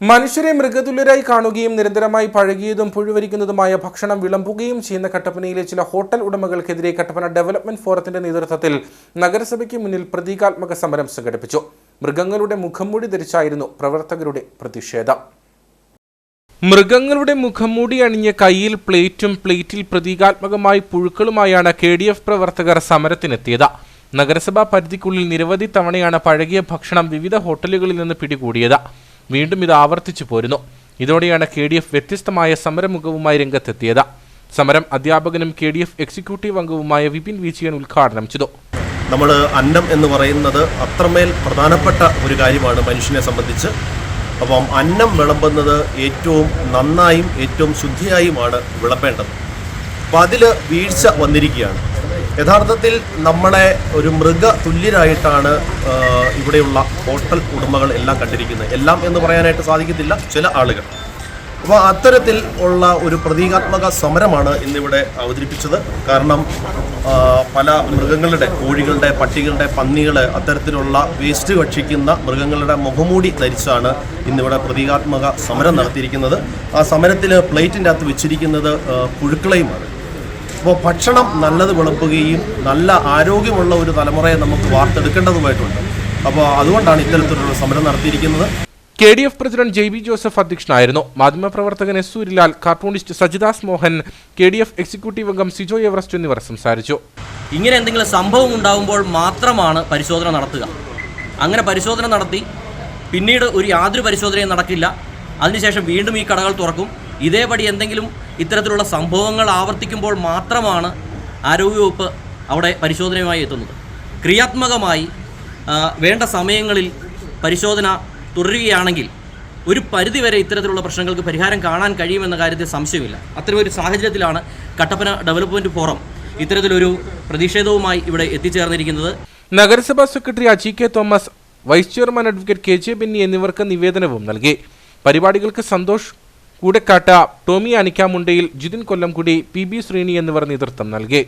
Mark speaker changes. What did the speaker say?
Speaker 1: മനുഷ്യരെ മൃഗതുല്യരായി കാണുകയും നിരന്തരമായി പഴകിയതും പുഴുവരിക്കുന്നതുമായ ഭക്ഷണം വിളമ്പുകയും ചെയ്യുന്ന കട്ടപ്പനയിലെ ചില ഹോട്ടൽ ഉടമകൾക്കെതിരെ കട്ടപ്പന ഡെവലപ്മെന്റ് ഫോറത്തിന്റെ നേതൃത്വത്തിൽ നഗരസഭയ്ക്ക് മുന്നിൽ പ്രതീകാത്മക സമരം സംഘടിപ്പിച്ചു. മൃഗങ്ങളുടെ മുഖംമൂടി ധരിച്ചായിരുന്നു പ്രവർത്തകരുടെ പ്രതിഷേധം. മൃഗങ്ങളുടെ മുഖംമൂടി അണിഞ്ഞ കയ്യിൽ പ്ലേറ്റും പ്ലേറ്റിൽ പ്രതീകാത്മകമായി പുഴുക്കളുമായാണ് കെ ഡി എഫ് പ്രവർത്തകർ സമരത്തിനെത്തിയത്. നഗരസഭാ പരിധിക്കുള്ളിൽ നിരവധി തവണയാണ് പഴകിയ ഭക്ഷണം വിവിധ ഹോട്ടലുകളിൽ നിന്ന് പിടികൂടിയത്. വീണ്ടും ഇത് ആവർത്തിച്ചു പോരുന്നു. ഇതോടെയാണ് കെ ഡി എഫ് വ്യത്യസ്തമായ സമരമുഖവുമായി രംഗത്തെത്തിയത്. സമരം അധ്യാപകനും കെ ഡി എഫ് എക്സിക്യൂട്ടീവ് അംഗവുമായ വിപിൻ വിജയൻ ഉദ്ഘാടനം ചെയ്തു.
Speaker 2: നമ്മൾ അന്നം എന്ന് പറയുന്നത് അത്രമേൽ പ്രധാനപ്പെട്ട ഒരു കാര്യമാണ് മനുഷ്യനെ സംബന്ധിച്ച്. അപ്പം അന്നം വിളമ്പുന്നത് ഏറ്റവും നന്നായും ഏറ്റവും ശുദ്ധിയായുമാണ് വിളമ്പേണ്ടത്. അപ്പം അതിൽ വീഴ്ച വന്നിരിക്കുകയാണ്. യഥാർത്ഥത്തിൽ നമ്മളെ ഒരു മൃഗ തുല്യരായിട്ടാണ് ഇവിടെയുള്ള ഹോട്ടൽ ഉടമകൾ എല്ലാം കണ്ടിരിക്കുന്നത്. എല്ലാം എന്ന് പറയാനായിട്ട് സാധിക്കത്തില്ല ചില ആളുകൾ. അപ്പോൾ അത്തരത്തിൽ ഉള്ള ഒരു പ്രതീകാത്മക സമരമാണ് ഇന്നിവിടെ അവതരിപ്പിച്ചത്. കാരണം പല മൃഗങ്ങളുടെ കോഴികളുടെ പട്ടികളുടെ പന്നികൾ അത്തരത്തിലുള്ള വേസ്റ്റ് ഭക്ഷിക്കുന്ന മൃഗങ്ങളുടെ മുഖമൂടി ധരിച്ചാണ് ഇന്നിവിടെ പ്രതീകാത്മക സമരം നടത്തിയിരിക്കുന്നത്. ആ സമരത്തിൽ പ്ലേറ്റിന്റെ അകത്ത് വെച്ചിരിക്കുന്നത് പുഴുക്കളെയുമാണ്. അപ്പോൾ ഭക്ഷണം നല്ലത് വിളമ്പുകയും നല്ല ആരോഗ്യമുള്ള ഒരു തലമുറയെ നമുക്ക് വാർത്തെടുക്കേണ്ടതുമായിട്ടുണ്ട്. അപ്പോൾ അതുകൊണ്ടാണ് ഇത്തരത്തിലുള്ള സമരം നടത്തിയിരിക്കുന്നത്.
Speaker 1: K D F president J B Joseph അധ്യക്ഷനായിരുന്നു. മാധ്യമപ്രവർത്തകൻ S Suryalal cartoonist Sajidas Mohan K D F executive അംഗം സിജോ എവറസ്റ്റ് എന്നിവർ സംസാരിച്ചു.
Speaker 3: ഇങ്ങനെ എന്തെങ്കിലും സംഭവം ഉണ്ടാകുമ്പോൾ മാത്രമാണ് പരിശോധന നടത്തുക. അങ്ങനെ പരിശോധന നടത്തി. പിന്നീട് ഒരു യാതൊരു പരിശോധനയും നടക്കില്ല. അതിനുശേഷം വീണ്ടും ഈ കടകൾ തുറക്കും. ഇതേപടി എന്തെങ്കിലും ഇത്തരത്തിലുള്ള സംഭവങ്ങൾ ആവർത്തിക്കുമ്പോൾ മാത്രമാണ് ആരോഗ്യവകുപ്പ് അവിടെ പരിശോധനയുമായി എത്തുന്നത്. ക്രിയാത്മകമായി വേണ്ട സമയങ്ങളിൽ പരിശോധന തുടരുകയാണെങ്കിൽ ഒരു പരിധിവരെ ഇത്തരത്തിലുള്ള പ്രശ്നങ്ങൾക്ക് പരിഹാരം കാണാൻ കഴിയുമെന്ന കാര്യത്തിൽ സംശയമില്ല. അത്തരമൊരു സാഹചര്യത്തിലാണ് കട്ടപ്പന ഡെവലപ്മെന്റ് ഫോറം ഇത്തരത്തിലൊരു പ്രതിഷേധവുമായി ഇവിടെ എത്തിച്ചേർന്നിരിക്കുന്നത്.
Speaker 1: നഗരസഭാ secretary Aji K Thomas vice chairman advocate K J Benny എന്നിവർക്ക് നിവേദനവും നൽകി. പരിപാടികൾക്ക് സന്തോഷ് കൂടെക്കാട്ട ടോമി അനിക്കാമുണ്ടയിൽ ജിതിൻ കൊല്ലംകുടി പി ബി ശ്രീനി എന്നിവർ നേതൃത്വം നൽകി.